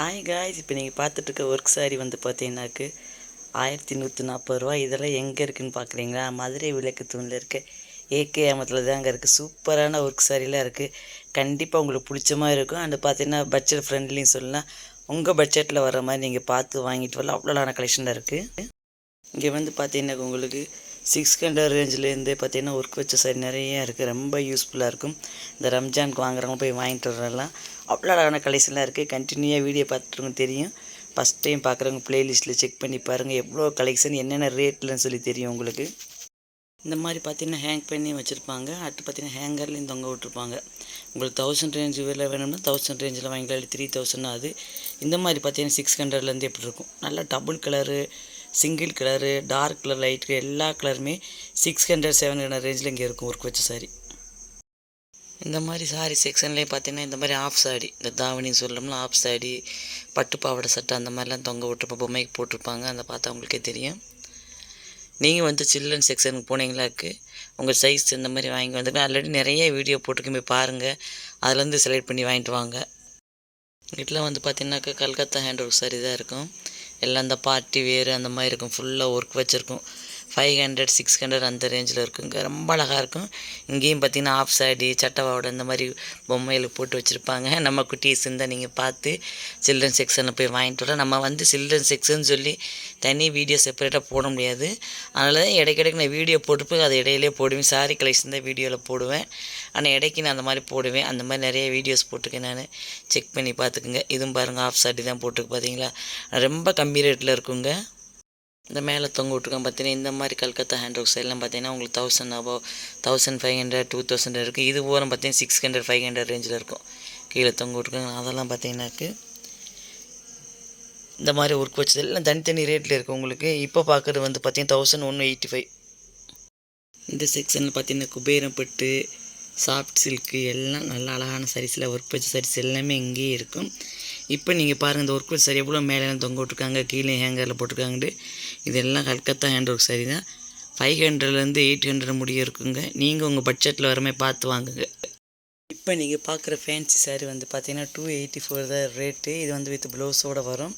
ஆய் காய்ஸ் இப்போ நீங்கள் பார்த்துட்டு இருக்க ஒர்க் சாரி வந்து பார்த்தீங்கன்னாக்கு ஆயிரத்தி நூற்றி நாற்பது ரூபா இதெல்லாம் எங்கே இருக்குதுன்னு பார்க்குறீங்களா மதுரை விளக்கு தூணில் இருக்க. ஏகே அமத்தில் தான் அங்கே இருக்குது சூப்பரான ஒர்க் சாரிலாம் இருக்குது கண்டிப்பாக உங்களுக்கு பிடிச்ச மாதிரி இருக்கும். அண்டு பார்த்தீங்கன்னா பட்ஜெட் ஃப்ரெண்ட்லின்னு சொல்லலாம். உங்கள் பட்ஜெட்டில் வர மாதிரி நீங்கள் பார்த்து வாங்கிட்டு வரலாம். அவ்வளோலான கலெக்ஷனில் இருக்குது இங்கே வந்து பார்த்தீங்கன்னா உங்களுக்கு சிக்ஸ் ஹண்ட்ரட் ரேஞ்சிலேருந்தே பார்த்தீங்கன்னா ஒர்க் வச்ச சாரி நிறைய இருக்குது ரொம்ப யூஸ்ஃபுல்லாக இருக்கும். இந்த ரம்ஜானுக்கு வாங்குறவங்க போய் வாங்கிட்டு வரலாம். அவ்வளோ அழகான கலெக்ஷன்லாம் இருக்குது. கண்டினியூவாக வீடியோ பார்த்துருங்க தெரியும். ஃபஸ்ட் டைம் பார்க்குறவங்க ப்ளேலிஸ்ட்டில் செக் பண்ணி பாருங்கள் எவ்வளோ கலெக்ஷன் என்னென்ன ரேட்லன்னு சொல்லி தெரியும் உங்களுக்கு. இந்த மாதிரி பார்த்தீங்கன்னா ஹேங் பண்ணி வச்சுருப்பாங்க. அடுத்து பார்த்தீங்கன்னா ஹேங்கர்லேயும் தொங்க விட்ருப்பாங்க உங்களுக்கு தௌசண்ட் ரேஞ்ச் வேலை வேணும்னா தௌசண்ட் ரேஞ்சில் வாங்கிக்கலாம். இல்லை த்ரீ தௌசண்ட் அது. இந்த மாதிரி பார்த்தீங்கன்னா சிக்ஸ் ஹண்ட்ரட்லேருந்து எப்படி இருக்கும்? நல்லா double colour single colour dark colour light எல்லா கலருமே சிக்ஸ் ஹண்ட்ரட் செவன் ஹண்ட்ரட் ரேஞ்சில் இங்கே இருக்கும் ஒர்க் வச்ச சாரி இந்த மாதிரி சாரி செக்ஷன்லேயே பார்த்தீங்கன்னா இந்த மாதிரி ஆஃப் சாடி இந்த தாவணின்னு சொல்லணும்னா ஆஃப் சாடி பட்டு பாவாடை சட்டை அந்த மாதிரிலாம் தொங்க விட்டுருப்போம். பொம்மைக்கு போட்டிருப்பாங்க. அந்த பார்த்தா உங்களுக்கே தெரியும். நீங்கள் வந்து சில்ட்ரன் செக்ஷனுக்கு போனீங்களாக்கு உங்கள் சைஸ் இந்த மாதிரி வாங்கி வந்துட்டு ஆல்ரெடி நிறைய வீடியோ போட்டிருக்கேன் போய் பாருங்கள் அதுலேருந்து செலக்ட் பண்ணி வாங்கிட்டு வாங்க. வீட்டில் வந்து பார்த்தீங்கன்னாக்கா கல்கத்தா ஹேண்ட் ஒர்க் சாரி தான் இருக்கும். எல்லாம் இந்த பார்ட்டி வேறு அந்த மாதிரி இருக்கும். ஃபுல்லாக ஒர்க் வச்சுருக்கும். ஃபைவ் ஹண்ட்ரட் சிக்ஸ் ஹண்ட்ரட் அந்த ரேஞ்சில் இருக்குங்க. ரொம்ப அழகாக இருக்கும். இங்கேயும் பார்த்தீங்கன்னா ஆஃப் சாடி சட்டவாவோட இந்த மாதிரி பொம்மைகளுக்கு போட்டு வச்சுருப்பாங்க. நம்ம குட்டீஸ் இருந்தால் நீங்கள் பார்த்து சில்ட்ரன் செக்ஷனில் போய் வாங்கிட்டு வரலாம். நம்ம வந்து சில்ட்ரன் செக்ஷன் சொல்லி தனி வீடியோ செப்பரேட்டாக போட முடியாது. அதனால தான் இடைக்கிடைக்கு நான் வீடியோ போட்டுப்போய் அதை இடையிலே போடுவேன். சாரி கலெக்ஷன் தான் வீடியோவில் போடுவேன். ஆனால் இடைக்கு நான் அந்த மாதிரி போடுவேன். அந்த மாதிரி நிறைய வீடியோஸ் போட்டிருக்கேன் நான். செக் பண்ணி பார்த்துக்குங்க. இதுவும் பாருங்கள் ஆஃப் சாட்டி தான் போட்டுருக்கு பார்த்தீங்களா ரொம்ப கம்மி ரேட்டில் இருக்குங்க. இந்த மேலே தொங்க விட்ருக்கோம் பார்த்தீங்கன்னா இந்த மாதிரி கல்கத்தா ஹேண்ட் ஒர்க்ஸ் எல்லாம் பார்த்தீங்கன்னா உங்களுக்கு thousand above thousand five hundred two thousand இருக்குது இது ஓரம் பார்த்தீங்கன்னா சிக்ஸ் ஹண்ட்ரட் ஃபைவ் ஹண்ட்ரட் ரேஞ்சில் இருக்கும். கீழே தொங்க விட்ருக்காங்க அதெல்லாம் பார்த்தீங்கன்னாக்கு இந்த மாதிரி ஒர்க் வச்சது எல்லாம் தனித்தனி ரேட்டில் இருக்குது உங்களுக்கு. இப்போ பார்க்குறது வந்து பார்த்தீங்கன்னா தௌசண்ட் ஒன் எயிட்டி ஃபைவ் இந்த செக்ஷனில் பார்த்தீங்கன்னா குபேரம் பட்டு சாஃப்ட் சில்க்கு எல்லாம் நல்ல அழகான சரிஸில் ஒர்க் வச்ச சரிஸ் எல்லாமே இங்கேயே இருக்கும். இப்போ நீங்கள் பாருங்கள் இந்த ஒர்க் சரி எவ்வளோ மேலே தொங்க விட்ருக்காங்க கீழே ஹேங்கரில் போட்டிருக்காங்கன்ட்டு இதெல்லாம் கல்கத்தா ஹேண்ட் ஒர்க் சரி தான் ஃபைவ் ஹண்ட்ரட்லேருந்து எயிட் ஹண்ட்ரட் முடிய இருக்குங்க. நீங்கள் உங்கள் பட்ஜெட்டில் வரமே பார்த்து வாங்குங்க. இப்போ நீங்கள் பார்க்குற ஃபேன்சி சாரி வந்து பார்த்தீங்கன்னா டூ எயிட்டி ஃபோர் தான் ரேட்டு இது வந்து வித் ப்ளவுஸோடு வரும்.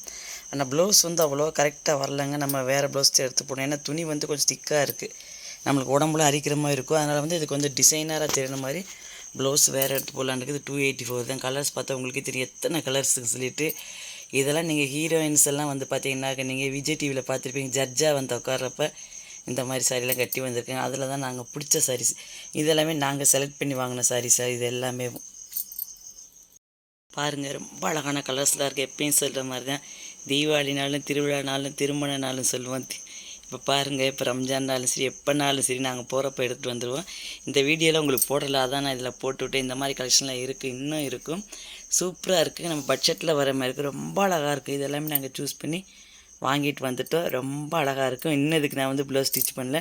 ஆனால் ப்ளவுஸ் வந்து அவ்வளோ கரெக்டாக வரலங்க. நம்ம வேறு ப்ளவுஸ் எடுத்து போடணும். ஏன்னா துணி வந்து கொஞ்சம் திக்காக இருக்குது நம்மளுக்கு உடம்புல அரிக்கிற மாதிரி இருக்கும். அதனால் வந்து இதுக்கு வந்து டிசைனராக தெரியுற மாதிரி ப்ளவுஸ் வேறு எடுத்து போகலான்னு இருக்குது. டூ எயிட்டி ஃபோர் தான். கலர்ஸ் பார்த்தா உங்களுக்கே தெரியும். எத்தனை கலர்ஸுக்கு சொல்லிட்டு. இதெல்லாம் நீங்கள் ஹீரோயின்ஸ் எல்லாம் வந்து பார்த்தீங்கன்னாக்க நீங்கள் விஜய் டிவியில் பார்த்துருப்பீங்க. ஜட்ஜாக வந்து உட்கார்றப்ப இந்த மாதிரி சாரீலாம் கட்டி வந்திருக்கேன் அதில் தான் நாங்கள் பிடிச்ச சாரீஸ் இதெல்லாமே நாங்கள் செலக்ட் பண்ணி வாங்கின சாரீஸ் இது எல்லாமே. பாருங்கள் ரொம்ப அழகான கலர்ஸ்லாம் இருக்குது எப்பயும் சொல்கிற மாதிரி தான். தீபாவளினாலும் திருவிழானாலும் திருமணனாலும் சொல்லுவோம். இப்போ பாருங்கள் இப்போ ரம்ஜான்னாலும் சரி எப்போனாலும் சரி நாங்கள் போகிறப்ப எடுத்துகிட்டு வந்துடுவோம் இந்த வீடியோவில் உங்களுக்கு போடல அதான் நான் இதில் போட்டுவிட்டு இந்த மாதிரி கலெக்ஷன்லாம் இருக்குது இன்னும் இருக்கும். சூப்பராக இருக்குது நம்ம பட்ஜெட்டில் வர மாதிரி இருக்குது ரொம்ப அழகாக இருக்குது இதெல்லாமே நாங்கள் சூஸ் பண்ணி வாங்கிட்டு வந்துட்டோம். ரொம்ப அழகாக இருக்கும். இன்னும் இதுக்கு நான் வந்து ப்ளவுஸ் ஸ்டிச் பண்ணல.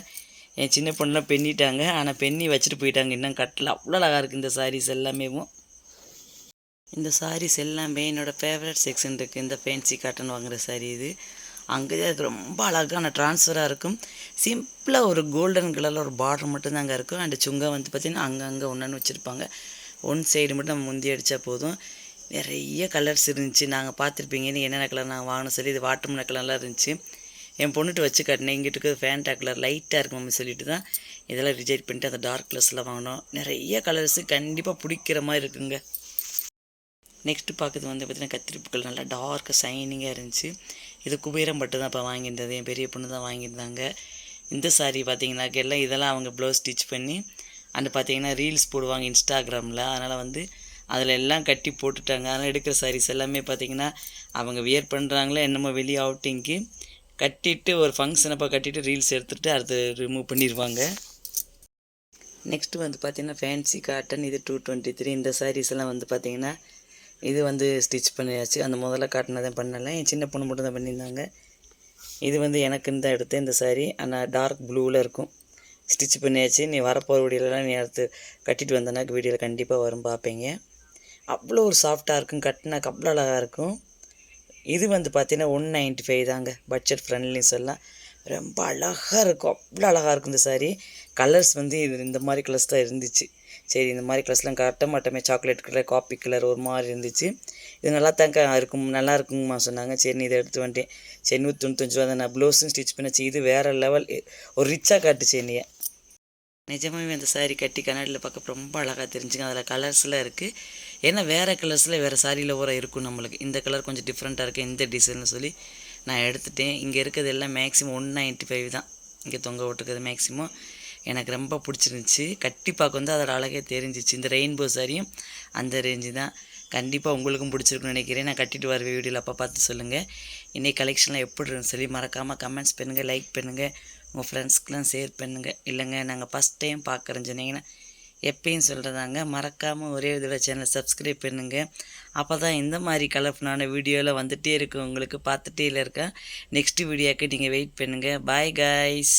என் சின்ன பொண்ணுலாம் பெண்ணிட்டாங்க. ஆனால் பெண்ணி வச்சுட்டு போயிட்டாங்க. இன்னும் கட்டல. அவ்வளோ அழகாக இருக்குது இந்த சாரீஸ் எல்லாமேவும் இந்த சாரீஸ் எல்லாமே என்னோடய ஃபேவரட் செக்ஷன் இருக்குது இந்த ஃபேன்சி காட்டன் வாங்குகிற சாரீ இது. அங்கே தான் ரொம்ப அழகான ட்ரான்ஸ்ஃபராக இருக்கும். சிம்பிளாக ஒரு கோல்டன் கலரில் ஒரு பார்டர் மட்டும் இருக்கும். அண்டு சுங்கா வந்து பார்த்திங்கன்னா அங்கங்கே ஒன்றுன்னு வச்சுருப்பாங்க. ஒன் சைடு மட்டும் நம்ம முந்தி அடித்தா போதும். நிறைய கலர்ஸ் இருந்துச்சு. நாங்கள் பார்த்துருப்பீங்கன்னு என்னென்ன கலர் நாங்கள் வாங்கினோம் சரி இது வாட்டர்மன கலர்லாம் இருந்துச்சு. என் பொண்ணுட்டு வச்சு காட்டினேன். இங்கிட்டு இருக்கிறது ஃபேண்டா கலர் லைட்டாக இருக்கும் மம்மி சொல்லிட்டு தான் இதெல்லாம் ரிஜெக்ட் பண்ணிட்டு அந்த டார்க் கலர்ஸ்லாம் வாங்கினோம். நிறைய கலர்ஸு கண்டிப்பாக பிடிக்கிற மாதிரி இருக்குங்க. நெக்ஸ்ட்டு பார்க்குறது வந்து பார்த்திங்கன்னா கத்திரிப்புக்கள் நல்லா டார்க்கு ஷைனிங்காக இருந்துச்சு. இது குபேரம் பட்டு தான் இப்போ வாங்கியிருந்தது. என் பெரிய பொண்ணு தான் வாங்கியிருந்தாங்க. இந்த சாரீ பார்த்தீங்கன்னாக்க எல்லாம் இதெல்லாம் அவங்க ப்ளவுஸ் ஸ்டிச் பண்ணி அண்ட் பார்த்தீங்கன்னா ரீல்ஸ் போடுவாங்க இன்ஸ்டாகிராமில் அதனால் வந்து அதில் எல்லாம் கட்டி போட்டுட்டாங்க. அதனால் எடுக்கிற சாரீஸ் எல்லாமே பார்த்திங்கன்னா அவங்க வியர் பண்ணுறாங்களே என்னமோ வெளியே அவுட்டிங்க்கு கட்டிட்டு ஒரு ஃபங்க்ஷன் அப்போ கட்டிட்டு ரீல்ஸ் எடுத்துகிட்டு அடுத்து ரிமூவ் பண்ணிடுவாங்க நெக்ஸ்ட்டு வந்து பார்த்திங்கன்னா ஃபேன்சி காட்டன் இது டூ டுவெண்ட்டி த்ரீ இந்த சாரீஸ் எல்லாம் வந்து பார்த்திங்கன்னா இது வந்து ஸ்டிச் பண்ணியாச்சு. அந்த முதல்ல காட்டினதை பண்ணலை. என் சின்ன பொண்ணு மட்டும் தான் பண்ணியிருந்தாங்க. இது வந்து எனக்குன்னு தான் எடுத்தேன் இந்த சாரீ ஆனால் டார்க் ப்ளூவில் இருக்கும். ஸ்டிச் பண்ணியாச்சு. நீ வரப்போகிற வீடியோலாம் நீ அடுத்து கட்டிட்டு வந்தனாக்கு வீடியோவில் கண்டிப்பாக வரும் பார்ப்பீங்க அவ்வளோ ஒரு சாஃப்டாக இருக்கும். கட்டினாக்கு அவ்வளோ அழகாக இருக்கும். இது வந்து பார்த்தீங்கன்னா ஒன் நைன்ட்டி ஃபைவ் தாங்க. பட்ஜெட் ஃப்ரெண்ட்லின்னு சொல்லலாம். ரொம்ப அழகாக இருக்கும். அவ்வளோ அழகாக இருக்கும் இந்த சாரீ கலர்ஸ் வந்து இது இந்த மாதிரி கலர்ஸ் தான் இருந்துச்சு. சரி இந்த மாதிரி கலர்ஸ்லாம் காட்ட மாட்டோமே. சாக்லேட் கலர் காப்பி கலர் ஒரு மாதிரி இருந்துச்சு. இது நல்லா தாங்க இருக்கும் நல்லா இருக்குங்கம்மா சொன்னாங்க. சரி நீ இதை எடுத்து வந்துட்டேன். சரி நூற்றி தொண்ணூத்தஞ்சு ரூபா நான் ப்ளவுஸும் ஸ்டிச் பண்ணிச்சு இது வேறு லெவல் ஒரு ரிச்சாக காட்டுச்சு என்னைய. நிஜமாகவே அந்த சாரீ கட்டி கண்ணாடியில் பார்க்க ரொம்ப அழகாக தெரிஞ்சுங்க. அதில் கலர்ஸ்லாம் இருக்குது ஏன்னா வேறு கலர்ஸில் வேறு சாரியில் ஊற இருக்கும் நம்மளுக்கு. இந்த கலர் கொஞ்சம் டிஃப்ரெண்ட்டாக இருக்குது இந்த டிசைன்னு சொல்லி நான் எடுத்துட்டேன். இங்கே இருக்கிறது எல்லாம் மேக்ஸிமம் ஒன் நைன்ட்டி ஃபைவ் தான். இங்கே தொங்க விட்டுருக்குது மேக்ஸிமம் எனக்கு ரொம்ப பிடிச்சிருந்துச்சி. கட்டி வந்து அதோட அழகே தெரிஞ்சிச்சு. இந்த ரெயின்போ சாரியும் அந்த ரேஞ்சு தான். கண்டிப்பாக உங்களுக்கும் பிடிச்சிருக்குன்னு நினைக்கிறேன். நான் கட்டிட்டு வர வீடியோவில் அப்போ பார்த்து சொல்லுங்கள் இன்றைக்கி கலெக்ஷன்லாம் எப்படி இருக்குன்னு சொல்லி மறக்காமல் கமெண்ட்ஸ் பண்ணுங்கள் லைக் பண்ணுங்கள் உங்கள் ஃப்ரெண்ட்ஸ்க்கெலாம் ஷேர் பண்ணுங்கள் இல்லைங்க நாங்கள் ஃபஸ்ட் டைம் பார்க்குறேன்னு சொன்னீங்கன்னா எப்பயும் சொல்கிறதாங்க மறக்காமல் ஒரே இதில் சேனல் சப்ஸ்கிரைப் பண்ணுங்கள் அப்போ தான் இந்த மாதிரி கலர்ஃபுல்லான வீடியோவில் வந்துகிட்டே இருக்கு உங்களுக்கு பார்த்துட்டே இருக்கேன். நெக்ஸ்ட் வீடியோக்கு நீங்கள் வெயிட் பண்ணுங்கள் பாய் காய்ஸ்